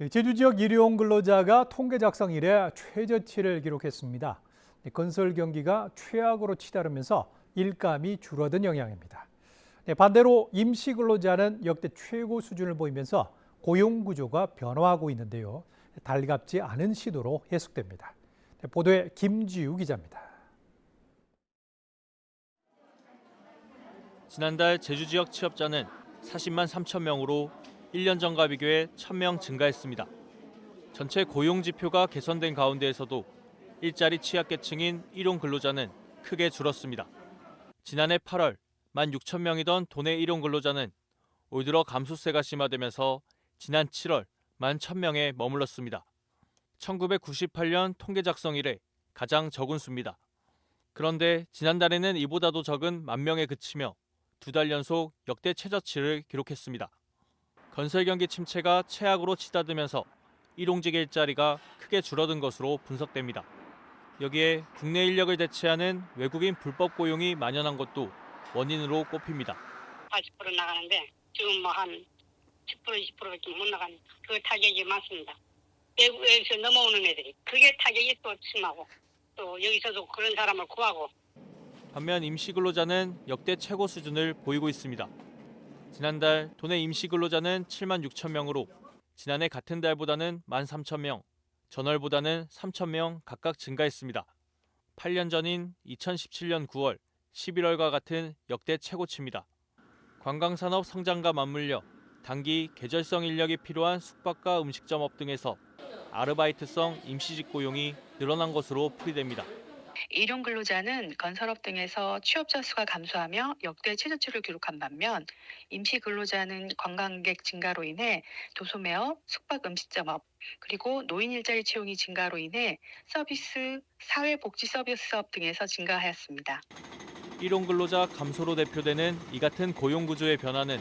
네, 제주 지역 일용 근로자가 통계 작성 이래 최저치를 기록했습니다. 네, 건설 경기가 최악으로 치달으면서 일감이 줄어든 영향입니다. 네, 반대로 임시 근로자는 역대 최고 수준을 보이면서 고용 구조가 변화하고 있는데요. 달갑지 않은 시도로 해석됩니다. 네, 보도에 김지우 기자입니다. 지난달 제주 지역 취업자는 40만 3천 명으로 1년 전과 비교해 1,000명 증가했습니다. 전체 고용 지표가 개선된 가운데에서도 일자리 취약계층인 일용 근로자는 크게 줄었습니다. 지난해 8월 1만 6천 명이던 도내 일용 근로자는 올 들어 감소세가 심화되면서 지난 7월 1만 1,000명에 머물렀습니다. 1998년 통계 작성 이래 가장 적은 수입니다. 그런데 지난달에는 이보다도 적은 만 명에 그치며 두 달 연속 역대 최저치를 기록했습니다. 건설 경기 침체가 최악으로 치닫으면서 일용직 일자리가 크게 줄어든 것으로 분석됩니다. 여기에 국내 인력을 대체하는 외국인 불법 고용이 만연한 것도 원인으로 꼽힙니다. 80% 나가는데 지금 뭐 한 10% 20%밖에 못 나가는 그 타격이 많습니다. 외국에서 넘어오는 애들이 그게 타격이 또 심하고 또 여기서도 그런 사람을 구하고 반면 임시 근로자는 역대 최고 수준을 보이고 있습니다. 지난달 도내 임시 근로자는 7만 6천 명으로 지난해 같은 달보다는 1만 3천 명, 전월보다는 3천 명 각각 증가했습니다. 8년 전인 2017년 9월, 11월과 같은 역대 최고치입니다. 관광산업 성장과 맞물려 단기 계절성 인력이 필요한 숙박과 음식점업 등에서 아르바이트성 임시직 고용이 늘어난 것으로 풀이됩니다. 일용 근로자는 건설업 등에서 취업자 수가 감소하며 역대 최저치를 기록한 반면 임시 근로자는 관광객 증가로 인해 도소매업, 숙박 음식점업, 그리고 노인 일자리 채용이 증가로 인해 서비스, 사회복지 서비스업 등에서 증가하였습니다. 일용 근로자 감소로 대표되는 이 같은 고용 구조의 변화는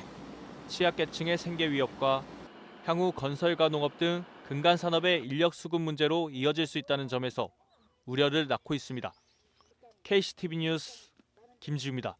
취약계층의 생계 위협과 향후 건설과 농업 등 근간 산업의 인력 수급 문제로 이어질 수 있다는 점에서 우려를 낳고 있습니다. KCTV 뉴스 김지우입니다.